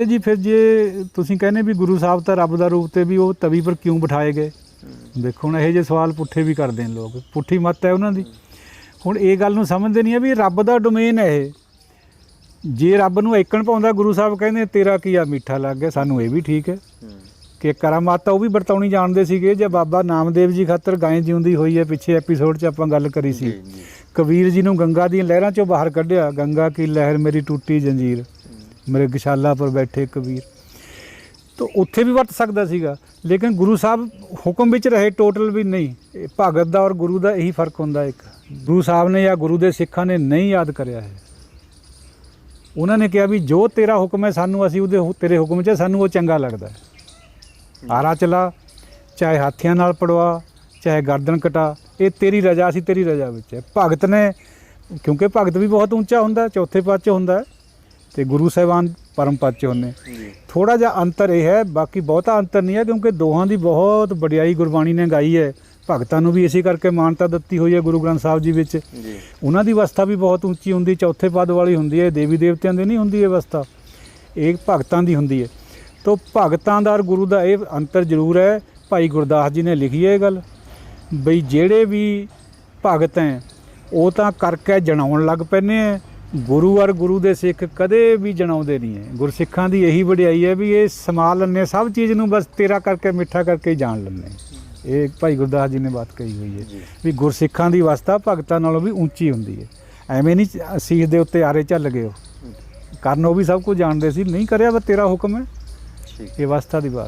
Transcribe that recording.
ਇਹ ਜੀ ਫਿਰ ਜੇ ਤੁਸੀਂ ਕਹਿੰਦੇ ਵੀ ਗੁਰੂ ਸਾਹਿਬ ਤਾਂ ਰੱਬ ਦਾ ਰੂਪ ਤੇ ਵੀ ਉਹ ਤਵੀ ਪਰ ਕਿਉਂ ਬਿਠਾਏ ਗਏ? ਦੇਖੋ ਹੁਣ ਇਹ ਜੇ ਸਵਾਲ ਪੁੱਠੇ ਵੀ ਕਰਦੇ ਨੇ ਲੋਕ। ਪੁੱਠੀ ਮੱਤ ਹੈ ਉਹਨਾਂ ਦੀ। ਹੁਣ ਇਹ ਗੱਲ ਨੂੰ ਸਮਝਦੇ ਨਹੀਂ ਆ ਵੀ ਰੱਬ ਦਾ ਡੋਮੇਨ ਹੈ ਇਹ। ਜੇ ਰੱਬ ਨੂੰ ਏਕਣ ਪਾਉਂਦਾ ਗੁਰੂ ਸਾਹਿਬ ਕਹਿੰਦੇ ਤੇਰਾ ਕੀ ਆ ਮਿੱਠਾ ਲੱਗ ਗਿਆ? ਸਾਨੂੰ ਇਹ ਵੀ ਠੀਕ ਹੈ ਕਿ ਕਰਾਮਾਤਾ ਉਹ ਵੀ ਵਰਤਾਉਣੀ ਜਾਣਦੇ ਸੀਗੇ ਜੇ ਬਾਬਾ ਨਾਮਦੇਵ ਜੀ ਖਾਤਰ ਗਾਂ ਜਿਉਂਦੀ ਹੋਈ ਹੈ ਪਿੱਛੇ ਐਪੀਸੋਡ 'ਚ ਆਪਾਂ ਗੱਲ ਕਰੀ ਸੀ। ਕਬੀਰ ਜੀ ਨੂੰ ਗੰਗਾ ਦੀਆਂ ਲਹਿਰਾਂ 'ਚੋਂ ਬਾਹਰ ਕੱਢਿਆ ਗੰਗਾ ਕੀ ਲਹਿਰ ਮੇਰੀ ਟੁੱਟੀ ਜੰਜੀਰ। ਮ੍ਰਿਗਸ਼ਾਲਾ ਪਰ ਬੈਠੇ ਕਬੀਰ ਤਾਂ ਉੱਥੇ ਵੀ ਵਰਤ ਸਕਦਾ ਸੀਗਾ, ਲੇਕਿਨ ਗੁਰੂ ਸਾਹਿਬ ਹੁਕਮ ਵਿੱਚ ਰਹੇ ਟੋਟਲ ਵੀ ਨਹੀਂ। ਇਹ ਭਗਤ ਦਾ ਔਰ ਗੁਰੂ ਦਾ ਇਹੀ ਫ਼ਰਕ ਹੁੰਦਾ ਇੱਕ। ਗੁਰੂ ਸਾਹਿਬ ਨੇ ਜਾਂ ਗੁਰੂ ਦੇ ਸਿੱਖਾਂ ਨੇ ਨਹੀਂ ਯਾਦ ਕਰਿਆ ਹੈ। ਉਹਨਾਂ ਨੇ ਕਿਹਾ ਵੀ ਜੋ ਤੇਰਾ ਹੁਕਮ ਹੈ, ਸਾਨੂੰ ਅਸੀਂ ਉਹਦੇ ਤੇਰੇ ਹੁਕਮ 'ਚ ਸਾਨੂੰ ਉਹ ਚੰਗਾ ਲੱਗਦਾ ਹੈ। ਆਰਾ ਚਲਾ, ਚਾਹੇ ਹਾਥੀਆਂ ਨਾਲ ਪੜਵਾ, ਚਾਹੇ ਗਰਦਨ ਕਟਾ, ਇਹ ਤੇਰੀ ਰਜ਼ਾ ਸੀ ਤੇਰੀ ਰਜ਼ਾ ਵਿੱਚ ਹੈ। ਭਗਤ ਨੇ, ਕਿਉਂਕਿ ਭਗਤ ਵੀ ਬਹੁਤ ਉੱਚਾ ਹੁੰਦਾ, ਚੌਥੇ ਪਦ 'ਚ ਹੁੰਦਾ ਹੈ। ਤੇ ਗੁਰੂ ਸਾਹਿਬਾਨ ਪਰਮ ਪਦ 'ਚ ਹੁੰਦੇ ਥੋੜਾ ਜਿਹਾ ਅੰਤਰ ਇਹ ਹੈ ਬਾਕੀ ਬਹੁਤਾ ਅੰਤਰ ਨਹੀਂ ਹੈ ਕਿਉਂਕਿ ਦੋਹਾਂ ਦੀ ਬਹੁਤ ਵਡਿਆਈ ਗੁਰਬਾਣੀ ਨੇ ਗਾਈ ਹੈ। ਭਗਤਾਂ ਨੂੰ ਵੀ ਇਸੇ ਕਰਕੇ ਮਾਨਤਾ ਦਿੱਤੀ ਹੋਈ ਹੈ ਗੁਰੂ ਗ੍ਰੰਥ ਸਾਹਿਬ ਜੀ ਵਿੱਚ। ਉਹਨਾਂ ਦੀ ਅਵਸਥਾ ਵੀ ਬਹੁਤ ਉੱਚੀ ਹੁੰਦੀ ਚੌਥੇ ਪਦ ਵਾਲੀ ਹੁੰਦੀ ਹੈ ਦੇਵੀ ਦੇਵਤਿਆਂ ਦੀ ਨਹੀਂ ਹੁੰਦੀ ਇਹ ਅਵਸਥਾ। ਇਹ ਭਗਤਾਂ ਦੀ ਹੁੰਦੀ ਹੈ। ਤੋਂ ਭਗਤਾਂ ਦਾ ਗੁਰੂ ਦਾ ਇਹ ਅੰਤਰ ਜ਼ਰੂਰ ਹੈ। ਭਾਈ ਗੁਰਦਾਸ ਜੀ ਨੇ ਲਿਖੀ ਹੈ ਇਹ ਗੱਲ ਬਈ ਜਿਹੜੇ ਵੀ ਭਗਤ ਹੈ ਉਹ ਤਾਂ ਕਰਕੇ ਜਣਾਉਣ ਲੱਗ ਪੈਨੇ ਹੈ। ਗੁਰੂ ਔਰ ਗੁਰੂ ਦੇ ਸਿੱਖ ਕਦੇ ਵੀ ਜਣਾਉਂਦੇ ਨਹੀਂ ਹੈ। ਗੁਰਸਿੱਖਾਂ ਦੀ ਇਹੀ ਵਡਿਆਈ ਹੈ ਵੀ ਇਹ ਸਮਾ ਲੈਂਦੇ ਸਭ ਚੀਜ਼ ਨੂੰ ਬਸ ਤੇਰਾ ਕਰਕੇ ਮਿੱਠਾ ਕਰਕੇ ਹੀ ਜਾਣ ਲੈਂਦੇ ਇਹ ਭਾਈ ਗੁਰਦਾਸ ਜੀ ਨੇ ਬਾਤ ਕਹੀ ਹੋਈ ਹੈ ਵੀ ਗੁਰਸਿੱਖਾਂ ਦੀ ਅਵਸਥਾ ਭਗਤਾਂ ਨਾਲੋਂ ਵੀ ਉੱਚੀ ਹੁੰਦੀ ਹੈ। ਐਵੇਂ ਨਹੀਂ ਸੀਸ ਦੇ ਉੱਤੇ ਆਰੇ ਝੱਲ ਗਏ ਉਹ ਕਰਨ ਉਹ ਵੀ ਸਭ ਕੁਝ ਜਾਣਦੇ ਸੀ ਨਹੀਂ ਕਰਿਆ ਬਸ ਤੇਰਾ ਹੁਕਮ ਹੈ। ਇਹ ਅਵਸਥਾ ਦੀ ਬਾਤ